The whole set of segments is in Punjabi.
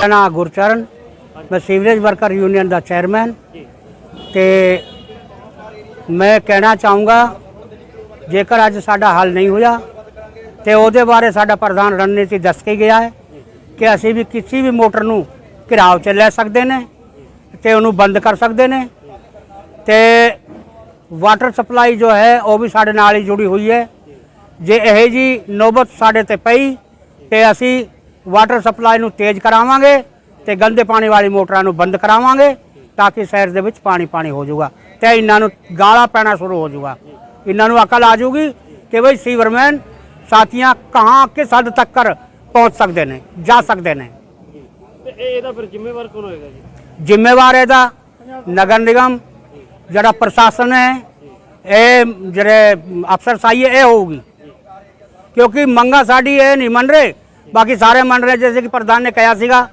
ਮੇਰਾ ਨਾਮ ਗੁਰਚਰਨ। ਮੈਂ ਸੀਵਰੇਜ ਵਰਕਰ ਯੂਨੀਅਨ ਦਾ ਚੇਅਰਮੈਨ। ਤੇ ਮੈਂ ਕਹਿਣਾ ਚਾਹੂੰਗਾ, ਜੇਕਰ ਅੱਜ ਸਾਡਾ ਹੱਲ ਨਹੀਂ ਹੋਇਆ, ਤੇ ਉਹਦੇ ਬਾਰੇ ਸਾਡਾ ਪ੍ਰਧਾਨ ਰਣਨੀਤੀ ਦੱਸ ਕੇ ਗਿਆ ਹੈ ਕਿ ਅਸੀਂ ਵੀ ਕਿਸੇ ਵੀ ਮੋਟਰ ਨੂੰ ਘਿਰਾਵ 'ਚ ਲੈ ਸਕਦੇ ਨੇ ਤੇ ਉਹਨੂੰ ਬੰਦ ਕਰ ਸਕਦੇ ਨੇ। ਤੇ ਵਾਟਰ ਸਪਲਾਈ ਜੋ ਹੈ, ਉਹ ਵੀ ਸਾਡੇ ਨਾਲ ਹੀ ਜੁੜੀ ਹੋਈ ਹੈ। ਜੇ ਇਹ ਜੀ ਨੌਬਤ ਸਾਡੇ ਤੇ ਪਈ, ਤੇ ਅਸੀਂ ਵਾਟਰ ਸਪਲਾਈ ਨੂੰ ਤੇਜ਼ ਕਰਾਵਾਂਗੇ ਤੇ ਗੰਦੇ ਪਾਣੀ ਵਾਲੀ ਮੋਟਰਾਂ ਨੂੰ ਬੰਦ ਕਰਾਵਾਂਗੇ ਤਾਂ ਕਿ ਸ਼ਹਿਰ ਦੇ ਵਿੱਚ ਪਾਣੀ ਪਾਣੀ ਹੋ ਜਾਊਗਾ ਤੇ ਇਹਨਾਂ ਨੂੰ ਗਾਲਾਂ ਪੈਣਾ ਸ਼ੁਰੂ ਹੋ ਜਾਊਗਾ। ਇਹਨਾਂ ਨੂੰ ਅਕਲ ਆ ਜਾਊਗੀ ਕਿ ਬਈ ਸੀਵਰਮੈਨ ਸਾਥੀਆਂ ਕਹਾਂ ਕਿਸ ਹੱਦ ਤੱਕ ਕਰ ਪਹੁੰਚ ਸਕਦੇ ਨੇ ਜਾ ਸਕਦੇ ਨੇ। ਇਹਦਾ ਫਿਰ ਜ਼ਿੰਮੇਵਾਰ ਕੌਣ ਹੋਏਗਾ ਜੀ? ਜ਼ਿੰਮੇਵਾਰ ਇਹਦਾ ਨਗਰ ਨਿਗਮ ਜਿਹੜਾ ਪ੍ਰਸ਼ਾਸਨ ਹੈ ਇਹ ਜਿਹੜੇ ਅਫਸਰ ਸਾਈ ਇਹ ਹੋਊਗੀ। ਕਿਉਂਕਿ ਮੰਗਾ ਸਾਡੀ ਇਹ ਨਹੀਂ ਮੰਨ ਰਹੇ ਬਾਕੀ ਸਾਰੇ ਮੰਨ ਰਹੇ ਜੈਸੇ ਕਿ ਪ੍ਰਧਾਨ ਨੇ ਕਿਹਾ ਸੀਗਾ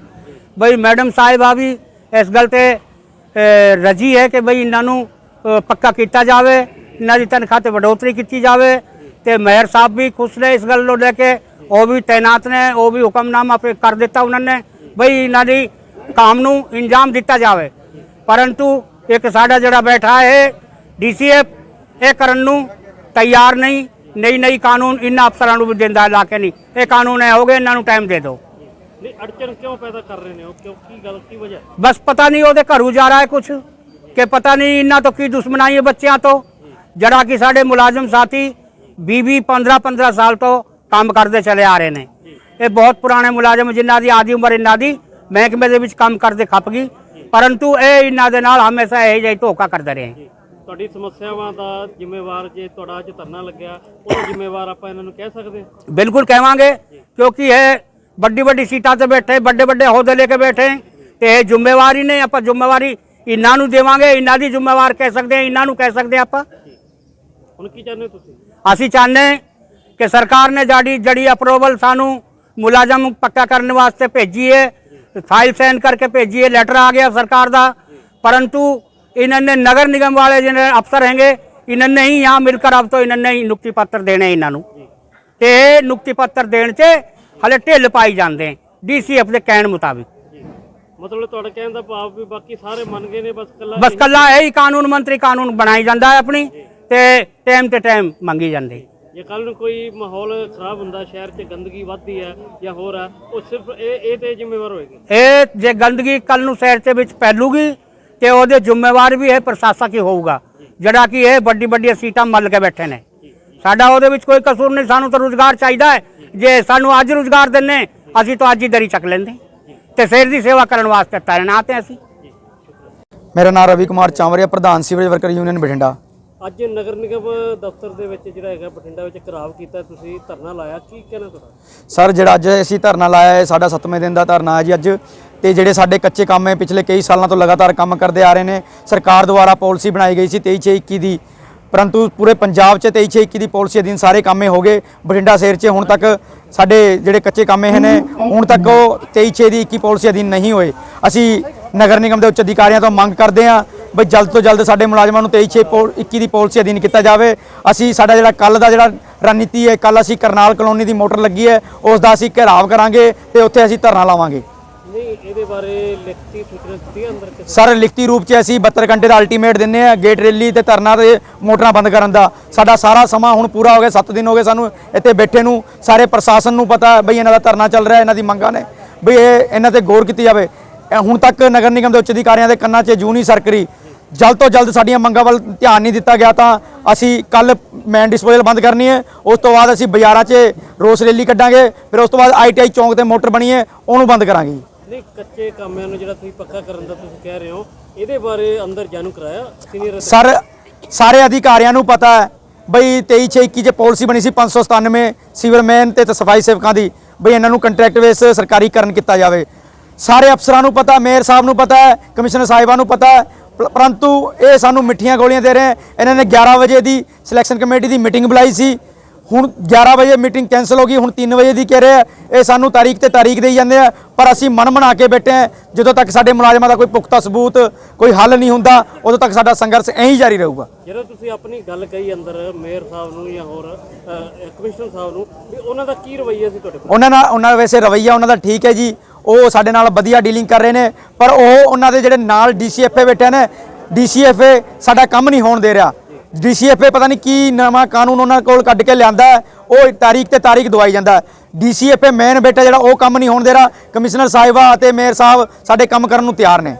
ਬਈ ਮੈਡਮ ਸਾਹਿਬਾ ਵੀ ਇਸ ਗੱਲ ਤੇ ਅ, ਰਜੀ ਹੈ ਕਿ ਬਈ ਇਹਨਾਂ ਨੂੰ ਪੱਕਾ ਕੀਤਾ ਜਾਵੇ ਇਹਨਾਂ ਦੀ ਤਨਖਾਹ ਤੇ ਵਡੋਤਰੀ ਕੀਤੀ ਜਾਵੇ ਤੇ ਮੇਅਰ ਸਾਹਿਬ ਵੀ ਖੁਸ਼ ਨੇ ਇਸ ਗੱਲ ਨੂੰ ਲੈ ਕੇ ਉਹ ਵੀ ਤਾਇਨਾਤ ਨੇ ਉਹ ਵੀ ਹੁਕਮਨਾਮਾ ਪੇ ਕਰ ਦਿੱਤਾ ਉਹਨਾਂ ਨੇ ਬਈ ਇਹਨਾਂ ਦੀ ਕੰਮ ਨੂੰ ਇੰਜਾਮ ਦਿੱਤਾ ਜਾਵੇ। ਪਰੰਤੂ ਇੱਕ ਸਾਡਾ ਜਿਹੜਾ ਬੈਠਾ ਹੈ ਡੀਸੀਐਫ ਇਹ ਕਰਨ ਨੂੰ ਤਿਆਰ ਨਹੀਂ। ਨਈ ਨਈ ਕਾਨੂੰਨ ਇਹਨਾਂ ਅਫਸਰਾਂ ਨੂੰ ਦਿੰਦਾ ਲਾ ਕੇ ਨਹੀਂ। ਇਹ ਕਾਨੂੰਨ ਹੈ ਹੋ ਗਏ ਇਹਨਾਂ ਨੂੰ ਟਾਈਮ ਦੇ ਦਿਓ। ਨਹੀਂ ਅੜਚਨ ਕਿਉਂ ਪੈਦਾ ਕਰ ਰਹੇ ਨੇ ਉਹ? ਕਿਉਂ ਕੀ ਗੱਲ ਕੀ ਵਜ੍ਹਾ? ਬਸ ਪਤਾ ਨਹੀਂ ਉਹਦੇ ਘਰੋਂ ਜਾ ਰਿਹਾ ਹੈ ਕੁਛ ਕਿ ਪਤਾ ਨਹੀਂ ਇਹਨਾਂ ਤੋਂ ਕੀ ਦੁਸ਼ਮਣਾਈ ਹੈ ਬੱਚਿਆਂ ਤੋਂ। ਜਿਹੜਾ ਕਿ ਸਾਡੇ ਮੁਲਾਜ਼ਮ ਸਾਥੀ 20 15 15 ਸਾਲ ਤੋਂ ਕੰਮ ਕਰਦੇ ਚਲੇ ਆ ਰਹੇ ਨੇ। ਇਹ ਬਹੁਤ ਪੁਰਾਣੇ ਮੁਲਾਜ਼ਮ ਜਿਨ੍ਹਾਂ ਦੀ ਆਦੀ ਉਮਰ ਇਹਨਾਂ ਦੀ ਮਹਿਕਮੇ ਦੇ ਵਿੱਚ ਕੰਮ ਕਰਦੇ ਖੱਪ ਗਈ। ਪਰੰਤੂ ਇਹ ਇਹਨਾਂ ਦੇ ਨਾਲ ਹਮੇਸ਼ਾ ਇਹ ਜਿਹੀ ਧੋਖਾ ਕਰਦੇ ਰਹੇ। ਤੁਹਾਡੀ ਸਮੱਸਿਆਵਾਂ ਦਾ ਜ਼ਿੰਮੇਵਾਰ ਜੇ ਤੁਹਾਡਾ ਅੱਜ ਧਰਨਾ ਲੱਗਿਆ ਉਹ ਜ਼ਿੰਮੇਵਾਰ ਆਪਾਂ ਇਹਨਾਂ ਨੂੰ ਕਹਿ ਸਕਦੇ ਹਾਂ? ਬਿਲਕੁਲ ਕਹਾਂਗੇ ਕਿਉਂਕਿ ਇਹ ਵੱਡੀ ਵੱਡੀ ਸੀਟਾਂ ਤੇ ਬੈਠੇ ਵੱਡੇ ਵੱਡੇ ਅਹੁਦੇ ਲੈ ਕੇ ਬੈਠੇ ਤੇ ਇਹ ਜ਼ਿੰਮੇਵਾਰੀ ਨੇ ਆਪਾਂ ਜ਼ਿੰਮੇਵਾਰੀ ਇਹਨਾਂ ਨੂੰ ਦੇਵਾਂਗੇ ਇਹਨਾਂ ਦੀ ਜ਼ਿੰਮੇਵਾਰ ਕਹਿ ਸਕਦੇ ਹਾਂ ਇਹਨਾਂ ਨੂੰ ਕਹਿ ਸਕਦੇ ਆਪਾਂ। ਹੁਣ ਕੀ ਚਾਹੁੰਦੇ ਤੁਸੀਂ? ਅਸੀਂ ਚਾਹੁੰਦੇ ਕਿ ਸਰਕਾਰ ਨੇ ਜਾੜੀ ਜੜੀ ਅਪਰੂਵਲ ਸਾਨੂੰ ਮੁਲਾਜ਼ਮ ਪੱਕਾ ਕਰਨ ਵਾਸਤੇ ਭੇਜੀਏ ਫਾਈਲ ਸਾਈਨ ਕਰਕੇ ਭੇਜੀਏ ਲੈਟਰ ਆ ਗਿਆ ਸਰਕਾਰ ਦਾ ਪਰੰਤੂ इन्होंने नगर निगम वाले जिन्हें अफसर हैंगे इन्होंने ही यहाँ मिलकर अब तो इन्होंने ही नुक्ति पत्र देने इन्हों ਤੇ ਇਹ ਨੁਕਤੀ ਪੱਤਰ ਦੇਣ 'ਚ ਹਲੇ ਢਿੱਲ ਪਾਈ ਜਾਂਦੇ ਡੀਸੀਐਫ ਦੇ ਕਹਿਣ ਮੁਤਾਬਿਕ ਜੀ ਮਤਲਬ ਤੁਹਾਡਾ ਕਹਿਣ ਦਾ ਭਾਵ ਵੀ ਬਾਕੀ ਸਾਰੇ ਮੰਨ ਗਏ ਨੇ ਬਸ ਕੱਲਾ ਬਸ ਕੱਲਾ ਇਹੀ ਕਾਨੂੰਨ ਮੰਤਰੀ ਕਾਨੂੰਨ ਬਣਾਈ ਜਾਂਦਾ ਹੈ ਆਪਣੀ ਤੇ ਟਾਈਮ ਤੇ ਟਾਈਮ ਮੰਗੀ ਜਾਂਦੀ ਜੇ ਕੱਲ ਨੂੰ ਕੋਈ ਮਾਹੌਲ ਖਰਾਬ ਹੁੰਦਾ ਸ਼ਹਿਰ 'ਚ ਗੰਦਗੀ ਵੱਧਦੀ ਹੈ ਜਾਂ ਹੋਰ ਹੈ ਉਹ ਸਿਰਫ ਇਹ ਇਹ ਤੇ ਜ਼ਿੰਮੇਵਾਰ ਹੋਏਗੀ ਇਹ ਜੇ ਗੰਦਗੀ ਕੱਲ ਨੂੰ ਸ਼ਹਿਰ ਦੇ ਵਿੱਚ ਫੈਲੂਗੀ ਤੇ ਉਹਦੇ ਜ਼ਿੰਮੇਵਾਰ ਵੀ ਇਹ ਪ੍ਰਸ਼ਾਸਕ ਹੀ ਹੋਊਗਾ। ਜਿਹੜਾ ਕਿ ਇਹ ਵੱਡੀ ਵੱਡੀਆਂ ਸੀਟਾਂ ਮੱਲ ਕੇ ਬੈਠੇ ਨੇ। ਸਾਡਾ ਉਹਦੇ ਵਿੱਚ ਕੋਈ ਕਸੂਰ ਨਹੀਂ, ਸਾਨੂੰ ਤਾਂ ਰੁਜ਼ਗਾਰ ਚਾਹੀਦਾ ਹੈ। ਜੇ ਸਾਨੂੰ ਅੱਜ ਰੁਜ਼ਗਾਰ ਦਿੰਨੇ ਅਸੀਂ ਤਾਂ ਅੱਜ ਹੀ ਦਰੀ ਚੱਕ ਲੈਂਦੇ। ਤੇ ਸਿਰ ਦੀ ਸੇਵਾ ਕਰਨ ਵਾਸਤੇ ਤਾਇਨਾਤ ਹਾਂ ਅਸੀਂ। ਮੇਰਾ ਨਾਮ ਰਵੀ ਕੁਮਾਰ ਚਾਂਵਰਿਆ, ਪ੍ਰਧਾਨ ਸੀਵਰੇਜ ਵਰਕਰ ਯੂਨੀਅਨ ਬਠਿੰਡਾ। ਅੱਜ ਨਗਰ ਨਿਗਮ ਦਫ਼ਤਰ ਦੇ ਵਿੱਚ ਜਿਹੜਾ ਹੈਗਾ ਬਠਿੰਡਾ ਵਿੱਚ ਘਰਾਵ ਕੀਤਾ, ਤੁਸੀਂ ਧਰਨਾ ਲਾਇਆ, ਕੀ ਕਹਿਣਾ ਤੁਹਾਡਾ? ਸਰ, ਜਿਹੜਾ ਅੱਜ ਅਸੀਂ ਧਰਨਾ ਲਾਇਆ ਹੈ ਸਾਡਾ 7ਵੇਂ ਦਿਨ ਦਾ ਧਰਨਾ ਹੈ ਜੀ ਅੱਜ। ਤੇ ਜਿਹੜੇ ਸਾਡੇ ਕੱਚੇ ਕੰਮ ਹੈ, ਪਿਛਲੇ ਕਈ ਸਾਲਾਂ ਤੋਂ ਲਗਾਤਾਰ ਕੰਮ ਕਰਦੇ ਆ ਰਹੇ ਨੇ। ਸਰਕਾਰ ਦੁਆਰਾ ਪਾਲਿਸੀ ਬਣਾਈ ਗਈ ਸੀ 23 21 ਦੀ। ਪਰੰਤੂ ਪੂਰੇ ਪੰਜਾਬ 'ਚ 23 21 ਦੀ ਪਾਲਿਸੀ ਅਧੀਨ ਸਾਰੇ ਕੰਮੇ ਹੋ ਗਏ। ਬਠਿੰਡਾ ਸ਼ਹਿਰ 'ਚ ਹੁਣ ਤੱਕ ਸਾਡੇ ਜਿਹੜੇ ਕੱਚੇ ਕੰਮੇ ਹਨ ਹੁਣ ਤੱਕ ਉਹ 23 6 ਦੀ 21 ਪਾਲਿਸੀ ਅਧੀਨ ਨਹੀਂ ਹੋਏ। ਅਸੀਂ ਨਗਰ ਨਿਗਮ ਦੇ ਉੱਚ ਅਧਿਕਾਰੀਆਂ ਤੋਂ ਮੰਗ ਕਰਦੇ ਹਾਂ ਬਈ ਜਲਦ ਤੋਂ ਜਲਦ ਸਾਡੇ ਮੁਲਾਜ਼ਮਾਂ ਨੂੰ 23 6 21 ਦੀ ਪਾਲਿਸੀ ਅਧੀਨ ਕੀਤਾ ਜਾਵੇ। ਅਸੀਂ ਸਾਡਾ ਜਿਹੜਾ ਕੱਲ ਦਾ ਜਿਹੜਾ ਰਣਨੀਤੀ ਹੈ ਕੱਲ ਅਸੀਂ ਕਰਨਾਲ ਕਲੋਨੀ ਦੀ ਮੋਟਰ ਲੱਗੀ ਹੈ ਉਸ ਦਾ ਅਸੀਂ ਘੇਰਾਵ ਕਰਾਂਗੇ ਤੇ ਉੱਥੇ ਅਸੀਂ ਧਰਨਾ ਲਾਵਾਂਗੇ। ਨਹੀਂ ਇਹਦੇ ਬਾਰੇ ਲਿਖਤੀ ਸੂਚਨਾ ਦਿੱਤੀ ਹੈ ਅੰਦਰ ਕਿਸੇ ਸਰ ਲਿਖਤੀ ਰੂਪ 'ਚ ਅਸੀਂ 72 ਘੰਟੇ ਦਾ ਅਲਟੀਮੇਟ ਦਿੰਨੇ ਆ ਗੇਟ ਰੈਲੀ ਤੇ ਧਰਨਾ ਤੇ ਮੋਟਰਾਂ ਬੰਦ ਕਰਨ ਦਾ। ਸਾਡਾ ਸਾਰਾ ਸਮਾਂ ਹੁਣ ਪੂਰਾ ਹੋ ਗਿਆ 7 ਦਿਨ ਹੋ ਗਏ ਸਾਨੂੰ ਇੱਥੇ ਬੈਠੇ ਨੂੰ। ਸਾਰੇ ਪ੍ਰਸ਼ਾਸਨ ਨੂੰ ਪਤਾ ਬਈ ਇਹਨਾਂ ਦਾ ਧਰਨਾ ਚੱਲ ਰਿਹਾ ਇਹਨਾਂ ਦੀ ਮੰਗਾਂ ਨੇ। ਬਈ ਇਹ ਇਹਨਾਂ ਤੇ ਗੌਰ ਕੀਤੀ ਜਾਵੇ। ਇਹ ਹੁਣ ਤੱਕ ਨਗਰ ਨਿਗਮ ਦੇ ਉੱਚ ਅਧਿਕਾਰੀਆਂ ਦੇ ਕੰਨਾਂ 'ਚ ਜੂ ਨਹੀਂ ਸਰਕਰੀ। ਜਲਦ ਤੋਂ ਜਲਦ ਸਾਡੀਆਂ ਮੰਗਾਂ ਵੱਲ ਧਿਆਨ ਨਹੀਂ ਦਿੱਤਾ ਗਿਆ ਤਾਂ ਅਸੀਂ ਕੱਲ ਮੈਨ ਡਿਸਪੋਜ਼ਲ ਬੰਦ ਕਰਨੀ ਹੈ। ਉਸ ਤੋਂ ਬਾਅਦ ਅਸੀਂ ਬਾਜ਼ਾਰਾਂ 'ਚ ਰੋਸ ਰੈਲੀ ਕੱਢਾਂਗੇ। ਫਿਰ ਉਸ ਤੋਂ ਬਾਅਦ ਆਈਟੀਆਈ ਚੌਂਕ ਤੇ ਮੋਟਰ ਬਣੀ ਹੈ ਉਹਨੂੰ ਬੰਦ ਕਰਾਂਗੇ ਨਹੀਂ ਕੱਚੇ ਕਾਮਿਆਂ ਨੂੰ ਜਿਹੜਾ ਤੁਸੀਂ ਪੱਕਾ ਕਰਨ ਦਾ ਤੁਸੀਂ ਕਹਿ ਰਹੇ ਹੋ ਇਹਦੇ ਬਾਰੇ ਅੰਦਰ ਜਾਣੂ ਕਰਾਇਆ? ਸੀਨੀਅਰ ਸਰ ਸਾਰੇ ਅਧਿਕਾਰੀਆਂ ਨੂੰ ਪਤਾ ਹੈ ਬਈ 23 6 21 ਚ ਪਾਲਿਸੀ ਬਣੀ ਸੀ 597 ਸੀਵਰਮੈਨ ਤੇ ਤੇ ਸਫ਼ਾਈ ਸੇਵਕਾਂ ਦੀ ਬਈ ਇਹਨਾਂ ਨੂੰ ਕੰਟਰੈਕਟ ਬੇਸ ਸਰਕਾਰੀਕਰਨ ਕੀਤਾ ਜਾਵੇ। ਸਾਰੇ ਅਫਸਰਾਂ ਨੂੰ ਪਤਾ ਮੇਅਰ ਸਾਹਿਬ ਨੂੰ ਪਤਾ ਹੈ ਕਮਿਸ਼ਨਰ ਸਾਹਿਬਾਂ ਨੂੰ ਪਤਾ ਹੈ ਪਰ- ਪਰੰਤੂ ਇਹ ਸਾਨੂੰ ਮਿੱਠੀਆਂ ਗੋਲੀਆਂ ਦੇ ਰਹੇ। ਇਹਨਾਂ ਨੇ 11 ਵਜੇ ਦੀ ਸਿਲੈਕਸ਼ਨ ਕਮੇਟੀ ਦੀ ਮੀਟਿੰਗ ਬੁਲਾਈ ਸੀ। ਹੁਣ 11 ਵਜੇ ਮੀਟਿੰਗ ਕੈਨਸਲ ਹੋ ਗਈ ਹੁਣ 3 ਵਜੇ ਦੀ ਕਹਿ ਰਹੇ ਆ ਇਹ ਸਾਨੂੰ ਤਾਰੀਖ ਤੇ ਤਾਰੀਖ ਦੇਈ ਜਾਂਦੇ ਆ ਪਰ ਅਸੀਂ ਮਨ ਬਣਾ ਕੇ ਬੈਠੇ ਆ ਜਦੋਂ ਤੱਕ ਸਾਡੇ ਮੁਲਾਜ਼ਮਾਂ ਦਾ ਕੋਈ ਪੁਖਤਾ ਸਬੂਤ ਕੋਈ ਹੱਲ ਨਹੀਂ ਹੁੰਦਾ ਉਦੋਂ ਤੱਕ ਸਾਡਾ ਸੰਘਰਸ਼ ਐਂ ਹੀ ਜਾਰੀ ਰਹੂਗਾ। ਜਦੋਂ ਤੁਸੀਂ ਆਪਣੀ ਗੱਲ ਕਹੀ ਅੰਦਰ ਮੇਅਰ ਸਾਹਿਬ ਨੂੰ ਜਾਂ ਹੋਰ ਕਮਿਸ਼ਨਰ ਸਾਹਿਬ ਨੂੰ ਵੀ ਉਹਨਾਂ ਦਾ ਕੀ ਰਵੱਈਆ ਸੀ ਤੁਹਾਡੇ ਕੋਲ? ਉਹਨਾਂ ਨਾਲ ਉਹਨਾਂ ਦਾ ਵੈਸੇ ਰਵਈਆ ਉਹਨਾਂ ਦਾ ਠੀਕ ਹੈ ਜੀ। ਉਹ ਸਾਡੇ ਨਾਲ ਵਧੀਆ ਡੀਲਿੰਗ ਕਰ ਰਹੇ ਨੇ, ਪਰ ਉਹ ਉਹਨਾਂ ਦੇ ਜਿਹੜੇ ਨਾਲ ਡੀਸੀਐਫਏ ਬੈਠੇ ਨੇ ਡੀਸੀਐਫਏ ਸਾਡਾ ਕੰਮ ਨਹੀਂ ਹੋਣ ਦੇ ਰਿਹਾ। ਡੀਸੀਐਫਏ ਪਤਾ ਨਹੀਂ ਕੀ ਨਵਾਂ ਕਾਨੂੰਨ ਉਹਨਾਂ ਕੋਲ ਕੱਢ ਕੇ ਲਿਆਂਦਾ ਉਹ ਤਾਰੀਖ ਤੇ ਤਾਰੀਖ ਦਵਾਈ ਜਾਂਦਾ ਡੀਸੀਐਫਏ ਮੇਨ ਬੈਠਾ ਜਿਹੜਾ ਉਹ ਕੰਮ ਨਹੀਂ ਹੋਣ ਦੇ ਰਿਹਾ, ਕਮਿਸ਼ਨਰ ਸਾਹਿਬਾ ਅਤੇ ਮੇਅਰ ਸਾਹਿਬ ਸਾਡੇ ਕੰਮ ਕਰਨ ਨੂੰ ਤਿਆਰ ਨੇ।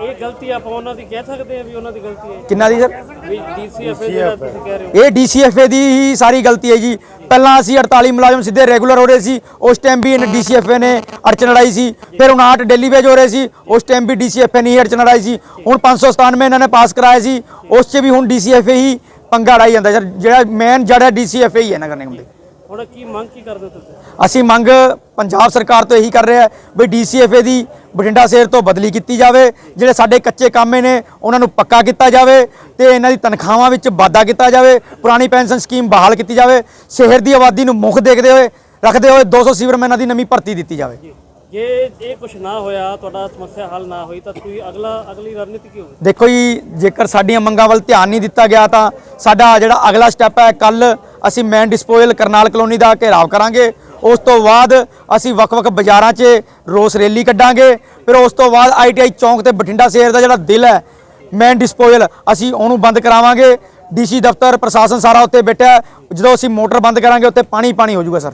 ਇਹ ਇਹ ਇਹ ਗਲਤੀ ਆਪਾਂ ਉਹਨਾਂ ਦੀ ਕਹਿ ਸਕਦੇ ਆ ਵੀ ਉਹਨਾਂ ਦੀ ਗਲਤੀ ਹੈ ਕਿੰਨਾ ਦੀ ਸਰ? ਵੀ ਡੀਸੀਐਫ ਜਿਹੜਾ ਤੁਸੀਂ ਕਹਿ ਰਹੇ ਹੋ। ਇਹ ਡੀਸੀਐਫਏ ਦੀ ਹੀ ਸਾਰੀ ਗਲਤੀ ਹੈ ਜੀ। ਪਹਿਲਾਂ ਅਸੀਂ 48 ਮੁਲਾਜ਼ਮ ਸਿੱਧੇ ਰੈਗੂਲਰ ਹੋ ਰਹੇ ਸੀ। ਉਸ ਟਾਈਮ ਵੀ ਇਹਨੇ ਡੀਸੀਐਫਏ ਨੇ ਅੜਚਨ ਲੜਾਈ ਸੀ। ਫਿਰ 59 ਡੇਲੀ ਵੇਜ ਹੋ ਰਹੇ ਸੀ। ਉਸ ਟਾਈਮ ਵੀ ਡੀਸੀਐਫਏ ਨੇ ਹੀ ਅੜਚਨ ਲੜਾਈ ਸੀ। ਹੁਣ 597 ਇਹਨਾਂ ਨੇ ਪਾਸ ਕਰਾਇਆ ਸੀ। ਉਸ 'ਚ ਵੀ ਹੁਣ ਡੀਸੀਐਫਏ ਹੀ ਪੰਗਾ ਲੜਾਈ ਜਾਂਦਾ ਸਰ ਜਿਹੜਾ ਮੇਨ ਜੜ ਹੈ ਡੀਸੀਐਫਏ ਹੀ ਹੈ ਨਾ ਕਰਨੇ ਹੁੰਦੇ ਹੁਣ ਕੀ ਮੰਗ ਕੀ ਕਰਦੇ ਹੋ ਤੁਸੀਂ? ਅਸੀਂ ਮੰਗ ਪੰਜਾਬ ਸਰਕਾਰ ਤੋਂ ਇਹੀ ਕਰ ਰਹੇ ਹਾਂ ਵੀ ਡੀਸੀਐਫਏ ਦੀ ਬਠਿੰਡਾ ਸ਼ਹਿਰ ਤੋਂ ਬਦਲੀ ਕੀਤੀ ਜਾਵੇ। ਜਿਹੜੇ ਸਾਡੇ ਕੱਚੇ ਕਾਮੇ ਨੇ ਉਹਨਾਂ ਨੂੰ ਪੱਕਾ ਕੀਤਾ ਜਾਵੇ ਤੇ ਇਹਨਾਂ ਦੀ ਤਨਖਾਹਾਂ ਵਿੱਚ ਵਾਧਾ ਕੀਤਾ ਜਾਵੇ। ਪੁਰਾਣੀ ਪੈਨਸ਼ਨ ਸਕੀਮ ਬਹਾਲ ਕੀਤੀ ਜਾਵੇ। ਸ਼ਹਿਰ ਦੀ ਆਬਾਦੀ ਨੂੰ ਮੁੱਖ ਦੇਖਦੇ ਹੋਏ ਰੱਖਦੇ ਹੋਏ 200 ਸੀਵਰਮੈਨਾਂ ਦੀ ਨਵੀਂ ਭਰਤੀ ਦਿੱਤੀ ਜਾਵੇ। ਜੇ। ਇਹ ਕੁਝ ਨਾ ਹੋਇਆ ਤੁਹਾਡਾ ਸਮੱਸਿਆ ਹੱਲ ਨਾ ਹੋਈ ਤਾਂ ਤੁਸੀਂ ਅਗਲਾ ਅਗਲੀ ਰਣਨੀਤੀ ਕੀ ਹੋਵੇ ਦੇਖੋ ਜੀ ਜੇਕਰ ਸਾਡੀਆਂ ਮੰਗਾਂ ਵੱਲ ਧਿਆਨ ਨਹੀਂ ਦਿੱਤਾ ਗਿਆ ਤਾਂ ਸਾਡਾ ਜਿਹੜਾ ਅਗਲਾ ਸਟੈਪ ਹੈ ਕੱਲ ਅਸੀਂ ਮੈਨ ਡਿਸਪੋਜ਼ਲ ਕਰਨਾਲ ਕਲੋਨੀ ਦਾ ਘੇਰਾਵ ਕਰਾਂਗੇ। ਉਸ ਤੋਂ ਬਾਅਦ ਅਸੀਂ ਵੱਖ-ਵੱਖ ਬਾਜ਼ਾਰਾਂ 'ਚ ਰੋਸ ਰੈਲੀ ਕੱਢਾਂਗੇ। ਫਿਰ ਉਸ ਤੋਂ ਬਾਅਦ ਆਈਟੀਆਈ ਚੌਂਕ ਤੇ ਬਠਿੰਡਾ ਸ਼ਹਿਰ ਦਾ ਜਿਹੜਾ ਦਿਲ ਹੈ ਮੈਨ ਡਿਸਪੋਜ਼ਲ ਅਸੀਂ ਉਹਨੂੰ ਬੰਦ ਕਰਾਵਾਂਗੇ। ਡੀਸੀ ਦਫ਼ਤਰ, ਪ੍ਰਸ਼ਾਸਨ ਸਾਰਾ ਉੱਤੇ ਬੈਠਾ ਜਦੋਂ ਅਸੀਂ ਮੋਟਰ ਬੰਦ ਕਰਾਂਗੇ ਉੱਤੇ ਪਾਣੀ ਪਾਣੀ ਹੋ ਜਾਊਗਾ ਸਰ